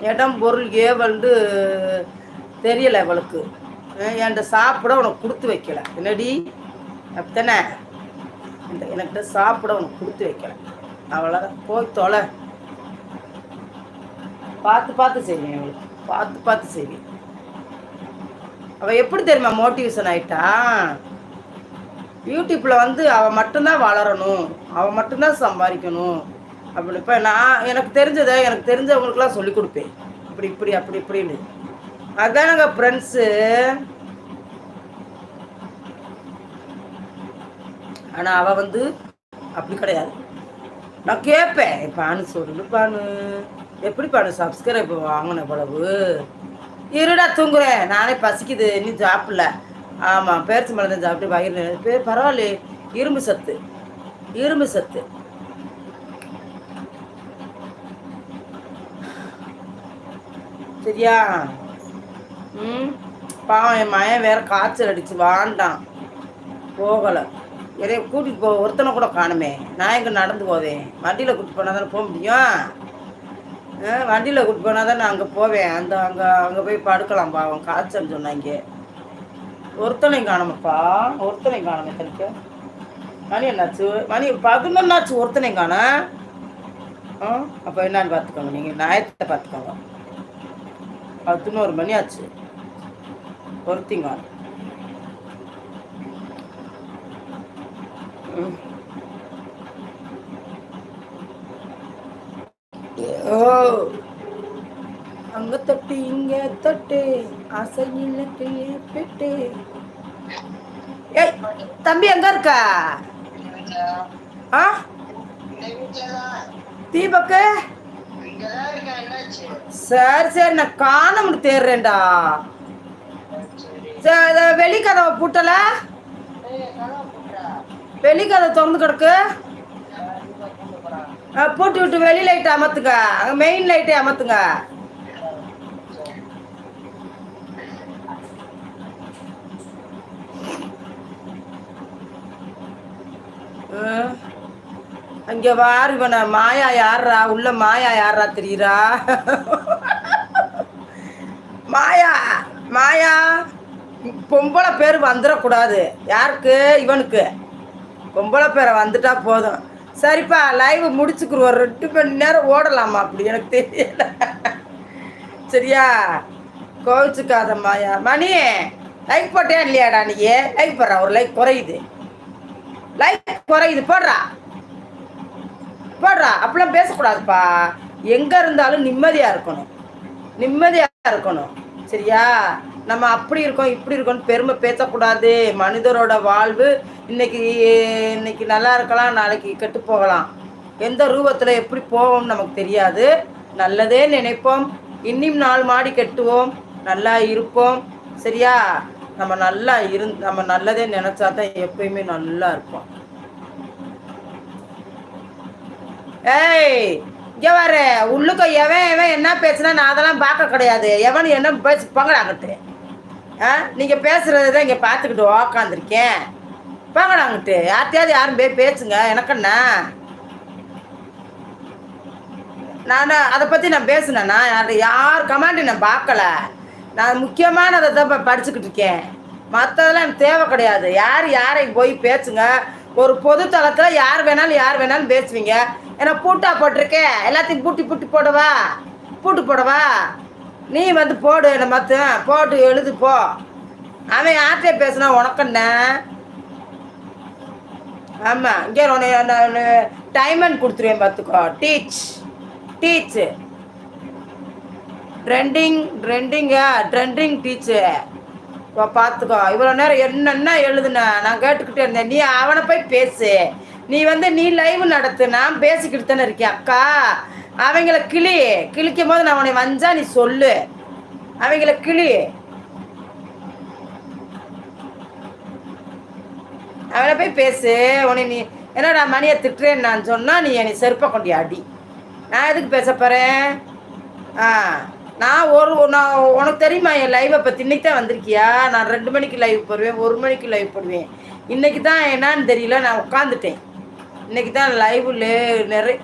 இடம் பொருள் ஏவல்ண்டு தெரியலை இவளுக்கு. என்கிட்ட சாப்பிட உனக்கு கொடுத்து வைக்கல. என்னடி? அப்படித்தானே? இந்த என்கிட்ட சாப்பிட உனக்கு கொடுத்து வைக்கல. அவ்வளோதான் போய் தொலை. பார்த்து பார்த்து செய்வேன் அவளுக்கு பார்த்து பார்த்து செய்வேன். அவள் எப்படி தெரியுமா மோட்டிவேஷன் ஆயிட்டா? யூடியூப்பில் வந்து அவள் மட்டும்தான் வளரணும். அவள் மட்டும்தான் சம்பாதிக்கணும். அப்படின்னு இப்போ நான் எனக்கு தெரிஞ்சதை எனக்கு தெரிஞ்சவங்களுக்குலாம் சொல்லி கொடுப்பேன். இப்படி இப்படி அப்படி இப்படின்னு. அதானுங்க ஃப்ரெண்ட்ஸு ஆனால் அவள் வந்து அப்படி கிடையாது. நான் கேட்பேன் பானு சொல்லு பானு எப்படி பானு சப்ஸ்கிரைப் வாங்கின இவ்வளவு? இருடா தூங்குறேன். நானே பசிக்குது. இன்னும் சாப்பிடல. ஆமாம் பேரிச்சு மலர்ந்து சாப்பிட்டு வயிறு பேர் பரவாயில்ல இரும்பு சத்து. இரும்பு சத்து. சரியா? ம்? பாவம் என் மயன் வேற காய்ச்சல் அடிச்சு வாண்டான் போகலை. எதைய கூட்டிகிட்டு போ ஒருத்தனை கூட காணுமே. நான் எங்கே நடந்து போவேன் வண்டியில் கூட்டிட்டு போனால் தானே போக முடியும்? வண்டியில் கூட்டிட்டு போனால் தானே நான் அங்கே போவேன் அந்த அங்கே அங்கே போய் படுக்கலாம் பாவம் காய்ச்சல் சொன்னாங்க. ஒருத்தனையும் காணமப்பா. ஒருத்தனையும் காணும் தனிக்க மணி என்னாச்சு? மணி பதினொன்னாச்சு ஒருத்தனையும் காண? ஆ அப்போ என்னான்னு பார்த்துக்கோங்க. நீங்கள் ஞாயத்தை பார்த்துக்கோங்க. பதினோரு மணி ஆச்சு ஒருத்திங்க அங்க தொட்டு இங்க தொட்டு அசையில பெட்டு ஏய் தம்பி எங்க இருக்கா? ஆ? தீபக்கு? சரி சரி நான் காண முடியும் தேடுறேன்டா சரி வெளிக்கதவை பூட்டல. வெளிக்கதை திறந்து கிடக்கு. பூட்டி விட்டு வெளி லைட் அமர்த்துங்க அங்கே மெயின் லைட்டே அமர்த்துங்க. அங்கே அங்க வாரு இவன மாயா யாரா உள்ள மாயா யாரா தெரியுறா? மாயா மாயா பொம்பளை பேர் வந்துடக்கூடாது யாருக்கு? இவனுக்கு. பொம்பளை பேரை வந்துட்டா போதும். சரிப்பா லைவ் முடிச்சுக்குருவோம். ஒரு ரெண்டு மணி நேரம் ஓடலாமா அப்படி எனக்கு தெரியல. சரியா? கோவிச்சுக்காத மாயா. மணி லைக் போட்டேன் இல்லையாடா நீ லைக் போடுறா ஒரு லைக் குறையுது. லைக் குறையுது. போடுறா. போடுறா. அப்படிலாம் பேசக்கூடாதுப்பா. எங்கே இருந்தாலும் நிம்மதியாக இருக்கணும். நிம்மதியாக இருக்கணும். சரியா? நம்ம அப்படி இருக்கோம் இப்படி இருக்கோம்னு பெருமை பேசக்கூடாது. மனிதரோட வாழ்வு இன்னைக்கு இன்னைக்கு நல்லா இருக்கலாம் நாளைக்கு கெட்டு போகலாம். எந்த ரூபத்தில் எப்படி போவோம்னு நமக்கு தெரியாது. நல்லதே நினைப்போம். இன்னும் நாலு மாடி கெட்டுவோம். நல்லா இருப்போம். சரியா? நம்ம நல்லா இருந் நம்ம நல்லதே நினச்சா தான் எப்பயுமே நல்லா இருப்போம். ஏய்! இங்கே வர உள்ளுக்க எவன் எவன் என்ன பேசுனா நான் அதெல்லாம் பார்க்க கிடையாது. எவன் என்ன பேசி பங்கடாங்கிட்டு ஆ நீங்கள் பேசுறது தான் இங்கே பார்த்துக்கிட்டு உக்காந்துருக்கேன். பங்கடாங்கிட்டு யார்கிட்டயாவது யாரும் போய் பேசுங்க. எனக்குண்ணா நான் அதை பற்றி நான் பேசுனேண்ணா யார் யார் கமாண்டி நான் பார்க்கல. நான் முக்கியமானதை தான் இப்போ படிச்சுக்கிட்டு இருக்கேன். மற்றதெல்லாம் எனக்கு தேவை கிடையாது. யார் யாரை போய் பேசுங்க. ஒரு பொது தளத்தில் யார் வேணாலும் யார் வேணாலும் பேசுவீங்க. ஏன்னா பூட்டா போட்டிருக்கேன் எல்லாத்தையும் பூட்டி பூட்டி போடவா? பூட்டு போடவா? நீ வந்து போடு என்ன மற்ற போட்டு எழுது போ. அவன் யார்கிட்ட பேசுனா உனக்கண்ண ஆமாம் இங்கே உன்னை டைமண்ட் கொடுத்துருவேன் பார்த்துக்கோ. டீச் டீச்சு ட்ரெண்டிங் ட்ரெண்டிங்கா ட்ரெண்டிங் டீச்சு பார்த்துக்கோ இவ்வளோ நேரம் என்னென்ன எழுதுன? நான் கேட்டுக்கிட்டே இருந்தேன். நீ அவனை போய் பேசு. நீ வந்து நீ லைவ் நடத்து. நான் பேசிக்கிட்டு தானே இருக்கேன் அக்கா. அவங்கள கிளி. கிளிக்கும் போது நான் உன்னை வந்தா நீ சொல்லு. அவங்கள கிளி. அவனை போய் பேசு. உன்னை நீ என்னடா மணியை திட்டுறேன்னு நான் சொன்னால் நீ என்னை செருப்பை கொண்டு அடி. நான் எதுக்கு பேச போகிறேன் ஆ. நான் ஒரு நான் உனக்கு தெரியுமா என் லைவை பற்றி இன்னைக்கு தான் வந்திருக்கியா? நான் ரெண்டு மணிக்கு லைவ் போடுவேன் ஒரு மணிக்கு லைவ் போடுவேன். இன்னைக்கு தான் என்னன்னு தெரியல நான் உட்காந்துட்டேன் இன்னைக்கு தான் லைவ்ல நிறைய